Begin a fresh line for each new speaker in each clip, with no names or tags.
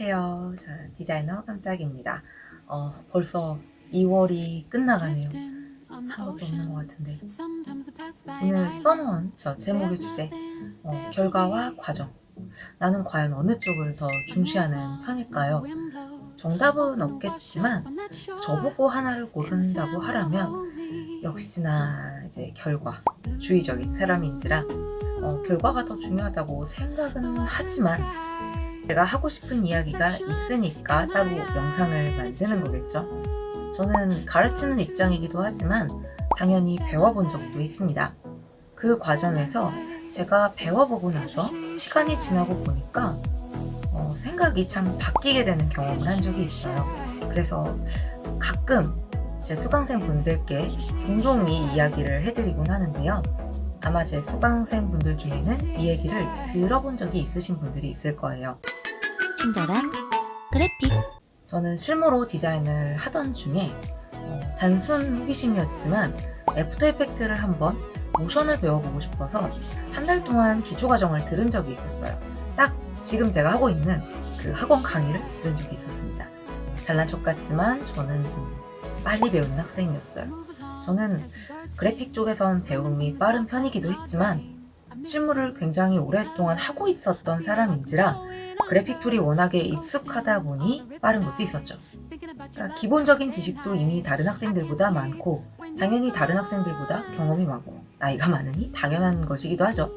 안녕하세요. 자, 디자이너 깜짝입니다. 어, 벌써 2월이 끝나가네요. 한 것도 없는 것 같은데. 오늘 써놓은 저 제목의 주제, 어, 결과와 과정. 나는 과연 어느 쪽을 더 중시하는 편일까요? 정답은 없겠지만, 저보고 하나를 고른다고 하라면, 역시나 이제 결과, 주의적인 사람인지라, 어, 결과가 더 중요하다고 생각은 하지만, 제가 하고 싶은 이야기가 있으니까 따로 영상을 만드는 거겠죠. 저는 가르치는 입장이기도 하지만 당연히 배워본 적도 있습니다. 그 과정에서 제가 배워보고 나서 시간이 지나고 보니까 어, 생각이 참 바뀌게 되는 경험을 한 적이 있어요. 그래서 가끔 제 수강생 분들께 종종 이 이야기를 해드리곤 하는데요. 아마 제 수강생 분들 중에는 이 얘기를 들어본 적이 있으신 분들이 있을 거예요.
친절한 그래픽
저는 실무로 디자인을 하던 중에 어, 단순 호기심이었지만 애프터 이펙트를 한번 모션을 배워보고 싶어서 한 달 동안 기초 과정을 들은 적이 있었어요. 딱 지금 제가 하고 있는 그 학원 강의를 들은 적이 있었습니다. 잘난 척 같지만 저는 좀 빨리 배우는 학생이었어요. 저는 그래픽 쪽에선 배움이 빠른 편이기도 했지만 실무를 굉장히 오랫동안 하고 있었던 사람인지라 그래픽 툴이 워낙에 익숙하다 보니 빠른 것도 있었죠. 그러니까 기본적인 지식도 이미 다른 학생들보다 많고 당연히 다른 학생들보다 경험이 많고 나이가 많으니 당연한 것이기도 하죠.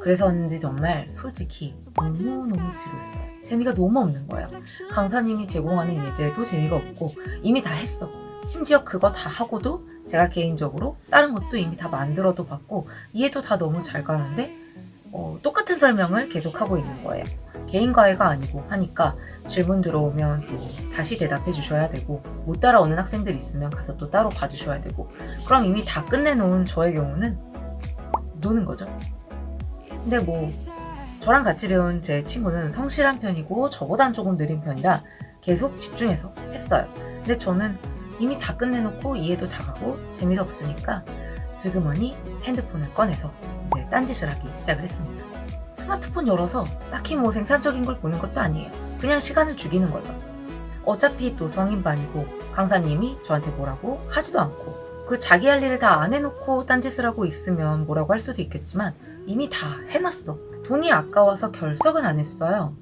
그래서인지 정말 솔직히 너무너무 지루했어요. 재미가 너무 없는 거예요. 강사님이 제공하는 예제도 재미가 없고 이미 다 했어. 심지어 그거 다 하고도 제가 개인적으로 다른 것도 이미 다 만들어도 봤고 이해도 다 너무 잘 가는데 어, 똑같은 설명을 계속 하고 있는 거예요. 개인 과외가 아니고 하니까 질문 들어오면 또 다시 대답해 주셔야 되고 못 따라오는 학생들 있으면 가서 또 따로 봐주셔야 되고 그럼 이미 다 끝내놓은 저의 경우는 노는 거죠. 근데 뭐 저랑 같이 배운 제 친구는 성실한 편이고 저보단 조금 느린 편이라 계속 집중해서 했어요. 근데 저는 이미 다 끝내놓고 이해도 다 가고 재미도 없으니까 슬그머니 핸드폰을 꺼내서 이제 딴짓을 하기 시작을 했습니다. 스마트폰 열어서 딱히 뭐 생산적인 걸 보는 것도 아니에요. 그냥 시간을 죽이는 거죠. 어차피 또 성인반이고 강사님이 저한테 뭐라고 하지도 않고 그리고 자기 할 일을 다 안 해놓고 딴짓을 하고 있으면 뭐라고 할 수도 있겠지만 이미 다 해놨어. 돈이 아까워서 결석은 안 했어요.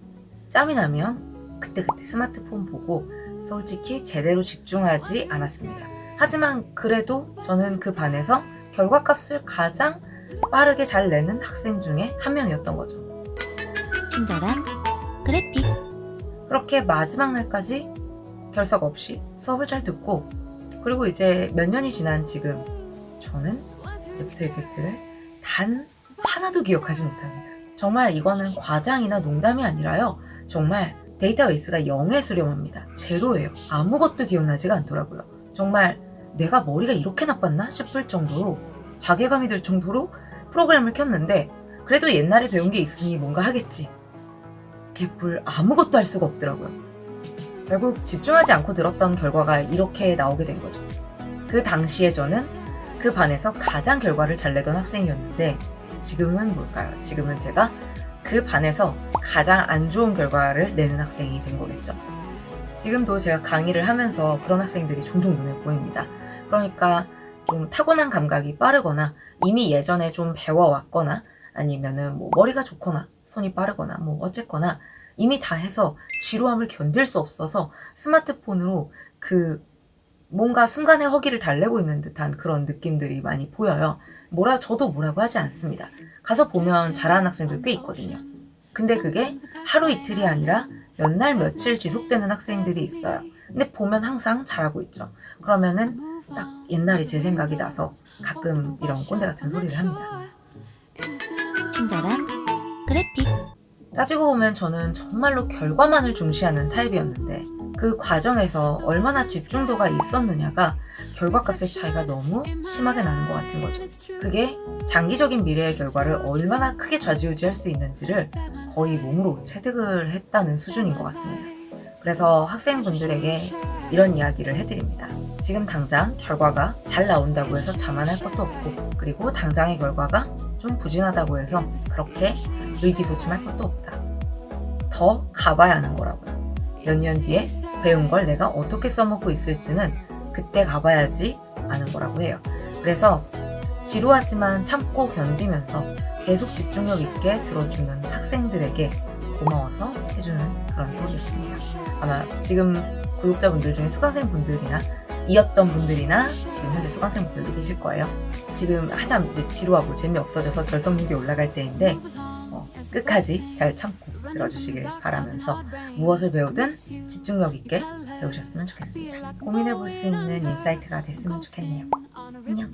짬이 나면 그때그때 스마트폰 보고 솔직히 제대로 집중하지 않았습니다. 하지만 그래도 저는 그 반에서 결과값을 가장 빠르게 잘 내는 학생 중에 한 명이었던 거죠.
친절한 그래픽
그렇게 마지막 날까지 결석 없이 수업을 잘 듣고 그리고 이제 몇 년이 지난 지금 저는 애프터 이펙트를 단 하나도 기억하지 못합니다. 정말 이거는 과장이나 농담이 아니라요. 정말 데이터베이스가 0에 수렴합니다. 제로예요. 아무것도 기억나지가 않더라고요. 정말 내가 머리가 이렇게 나빴나 싶을 정도로 자괴감이 들 정도로 프로그램을 켰는데 그래도 옛날에 배운 게 있으니 뭔가 하겠지. 개뿔 아무것도 할 수가 없더라고요. 결국 집중하지 않고 들었던 결과가 이렇게 나오게 된 거죠. 그 당시에 저는 그 반에서 가장 결과를 잘 내던 학생이었는데 지금은 뭘까요? 지금은 제가 그 반에서 가장 안 좋은 결과를 내는 학생이 된 거겠죠. 지금도 제가 강의를 하면서 그런 학생들이 종종 눈에 보입니다. 그러니까 좀 타고난 감각이 빠르거나 이미 예전에 좀 배워왔거나 아니면은 뭐 머리가 좋거나 손이 빠르거나 뭐 어쨌거나 이미 다 해서 지루함을 견딜 수 없어서 스마트폰으로 그 뭔가 순간의 허기를 달래고 있는 듯한 그런 느낌들이 많이 보여요. 뭐라 저도 뭐라고 하지 않습니다. 가서 보면 잘하는 학생들 꽤 있거든요. 근데 그게 하루 이틀이 아니라 몇 날 며칠 지속되는 학생들이 있어요. 근데 보면 항상 잘하고 있죠. 그러면은 딱 옛날이 제 생각이 나서 가끔 이런 꼰대 같은 소리를 합니다.
친절한 그래픽
따지고 보면 저는 정말로 결과만을 중시하는 타입이었는데 그 과정에서 얼마나 집중도가 있었느냐가 결과값의 차이가 너무 심하게 나는 것 같은 거죠. 그게 장기적인 미래의 결과를 얼마나 크게 좌지우지할 수 있는지를 거의 몸으로 체득을 했다는 수준인 것 같습니다. 그래서 학생분들에게 이런 이야기를 해드립니다. 지금 당장 결과가 잘 나온다고 해서 자만할 것도 없고, 그리고 당장의 결과가 좀 부진하다고 해서 그렇게 의기소침할 것도 없다. 더 가봐야 하는 거라고요. 몇 년 뒤에 배운 걸 내가 어떻게 써먹고 있을지는 그때 가봐야지 아는 거라고 해요. 그래서 지루하지만 참고 견디면서 계속 집중력 있게 들어주는 학생들에게 고마워서 해주는 그런 소리였습니다. 아마 지금 구독자분들 중에 수강생 분들이나 이었던 분들이나 지금 현재 수강생 분들도 계실 거예요. 지금 한참 이제 지루하고 재미없어져서 결석력이 올라갈 때인데 어, 끝까지 잘 참고 들어주시길 바라면서 무엇을 배우든 집중력 있게 배우셨으면 좋겠습니다. 고민해 볼 수 있는 인사이트가 됐으면 좋겠네요. 안녕.